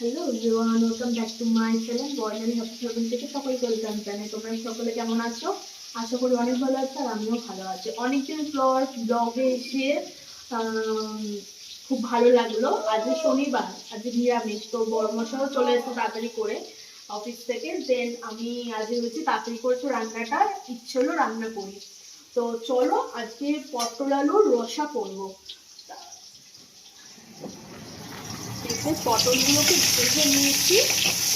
Hello everyone welcome back to my channel Barnali hospital থেকে সকলকে welcome জানাই। তোমরা সকলে কেমন আছো? আশা করি অনেক ভালো আছো আর আমিও ভালো আছি। অনেকদিন পর ব্লগে এসে খুব ভালো লাগল। আজকে শনিবার, আজকে নিরামিষ, তো বড় মশাও চলে এসেছে তাড়াতাড়ি করে অফিস থেকে। দেন আমি আজকে হচ্ছে তাড়াতাড়ি করে তো রান্নাটা ইচ্ছে হলো রান্না করি। তো চলো আজকে পটল আলুর রসা করব। দেখো পটলগুলোকে ভেজে নিয়েছি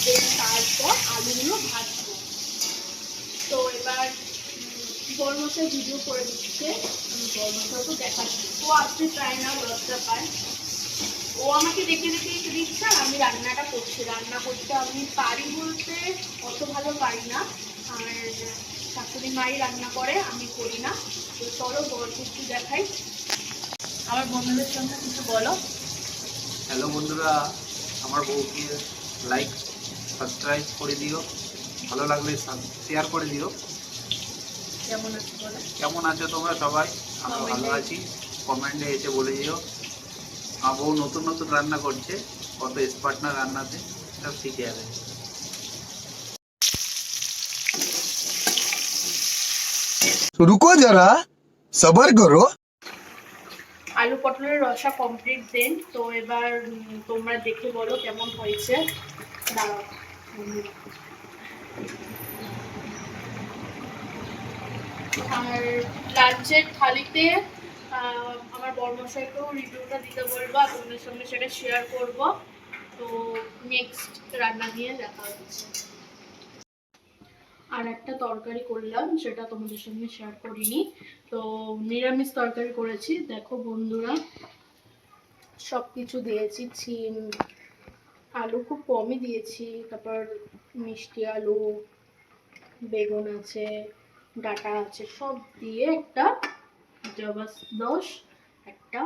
দেন তারপর আলুগুলো ভাজবো। তো এবার গরমশাই ভিডিও করে দিচ্ছে। গরমশাই তো দেখাচ্ছি। ও আসতে চায় না লজ্জা পায়। ও আমাকে দেখে দেখে দিচ্ছে আর আমি রান্নাটা করছি। রান্না করতে আমি পারি বলতে অত ভালো পারি না। আর শাশুড়ি মাই রান্না করে, আমি করি না। তো চলো গল্প একটু দেখাই। আমার বন্ধুদের সঙ্গে কিছু বলো। হ্যালো বন্ধুরা আমার বউকে লাইক সাবস্ক্রাইব করে দিও। ভালো লাগলে শেয়ার করে দিও। কেমন আছো তোমরা সবাই? আমি ভালো আছি। কমেন্টে এসে বলে দিও। আমার বউ নতুন নতুন রান্না করছে কত এক্সপার্ট না রান্নাতে সব শিখে যাবে। রুকো যারা সবার করো আলু পটলের রসা কমপ্লিট দেন তো এবার তোমরা দেখে বলো কেমন হয়েছে। দাঁড়াও। আর লাঞ্চের থালিতে আমার বর্মশাইকেও রিভিউটা দিতে বলব আর তোমাদের সঙ্গে সেটা শেয়ার করব। তো নেক্সট রান্না নিয়ে দেখা হচ্ছে। আর একটা তরকারি করলাম, সেটা তোমাদের সঙ্গে শেয়ার করিনি। তো নিরামিষ তরকারি করেছি। দেখো বন্ধুরা সব কিছু দিয়েছি চিম আলু খুব কমই দিয়েছি, তারপর মিষ্টি আলু, বেগুন আছে, ডাটা আছে, সব দিয়ে একটা জবরদস্ত একটা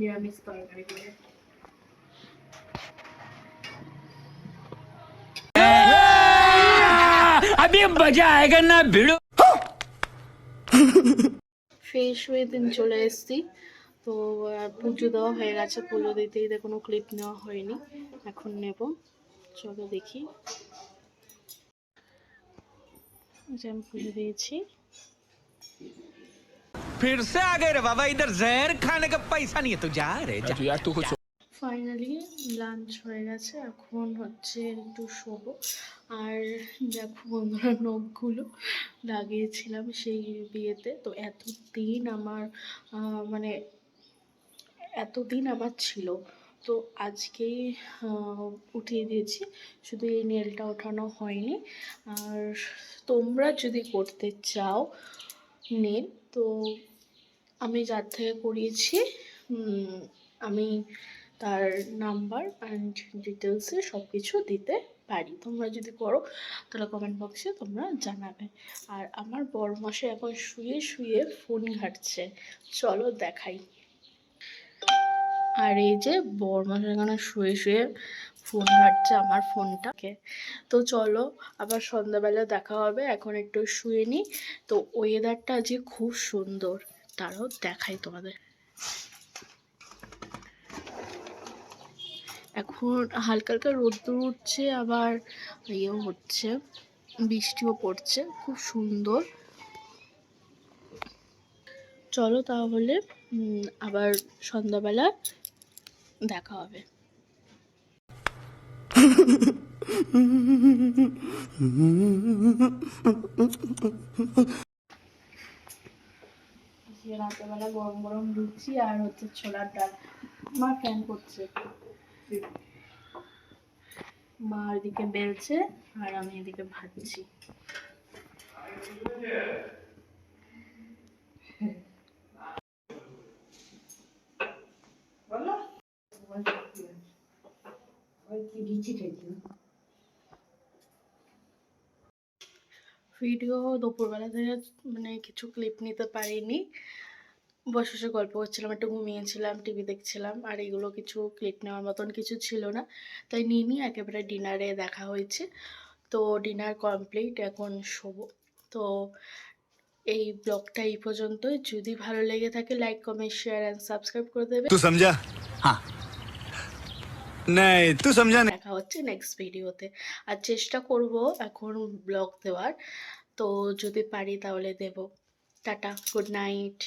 নিরামিষ তরকারি করে। अभी मजा आएगा ना भिड़ो ফ্রেশ হয়ে দিন চলে এসেছি তো আহ, পুজো দেওয়া হয়ে গেছে পুজো দিতে দিতে কোনো ক্লিপ নেওয়া হয়নি এখন নেব চলো দেখি এই যে আমি পুজো দিয়েছি फिर से आ गए रे बाबा इधर जहर खाने का पैसा नहीं है तू जा रे जा ফাইনালি লাঞ্চ হয়ে গেছে, এখন হচ্ছে একটু শোবো। আর দেখো বন্ধুরা, নখগুলো লাগিয়েছিলাম সেই বিয়েতে। তো এতদিন আমার মানে এতদিন আমার ছিল। তো আজকেই উঠিয়ে দিয়েছি। শুধু এই নেলটা ওঠানো হয়নি। আর তোমরা যদি করতে চাও নেল, তো আমি যার থেকে করিয়েছি আমি তার নাম্বার অ্যান্ড ডিটেলসে সব কিছু দিতে পারি। তোমরা যদি করো, তাহলে কমেন্ট বক্সে তোমরা জানাবে। আর আমার বড় মাসে এখন শুয়ে শুয়ে ফোন ঘাটছে। চলো দেখাই। আর এই যে বড় মাসে এখানে শুয়ে শুয়ে ফোন ঘাটছে আমার ফোনটাকে তো চলো, আবার সন্ধ্যাবেলা দেখা হবে। এখন একটু শুয়ে নিই তো ওয়েদারটা আজকে খুব সুন্দর, তারও দেখাই তোমাদের। এখন হালকা হালকা রোদ্দুর উঠছে, আবার ইয়েও হচ্ছে, বৃষ্টিও পড়ছে, খুব সুন্দর। চলো তাহলে আবার সন্ধ্যাবেলা দেখা হবে। আজকে রাতেবেলা গরম গরম লুচি আর হচ্ছে ছোলার ডাল। মা ফ্যান করছে। মা এদিকে বেলছে আর আমি এদিকে ভাজছি। ভিডিও দুপুরবেলা থেকে মানে কিছু ক্লিপ নিতে পারিনি। বসে বসে গল্প করছিলাম একটু ঘুমিয়েছিলাম টিভি দেখছিলাম আর এগুলো কিছু ক্লিক নেওয়ার মতন কিছু ছিল না। তাই নিয়ে নিয়ে একেবারে ডিনারে দেখা হয়েছে। তো ডিনার কমপ্লিট এখন শোবো। তো এই ব্লগটা এই পর্যন্তই। যদি ভালো লেগে থাকে like comment share and subscribe করে দেবে। তুই সমঝা দেখা হচ্ছে নেক্সট ভিডিওতে আর চেষ্টা করব এখন ব্লগ দেওয়ার। তো যদি পারি তাহলে দেব। Tata good night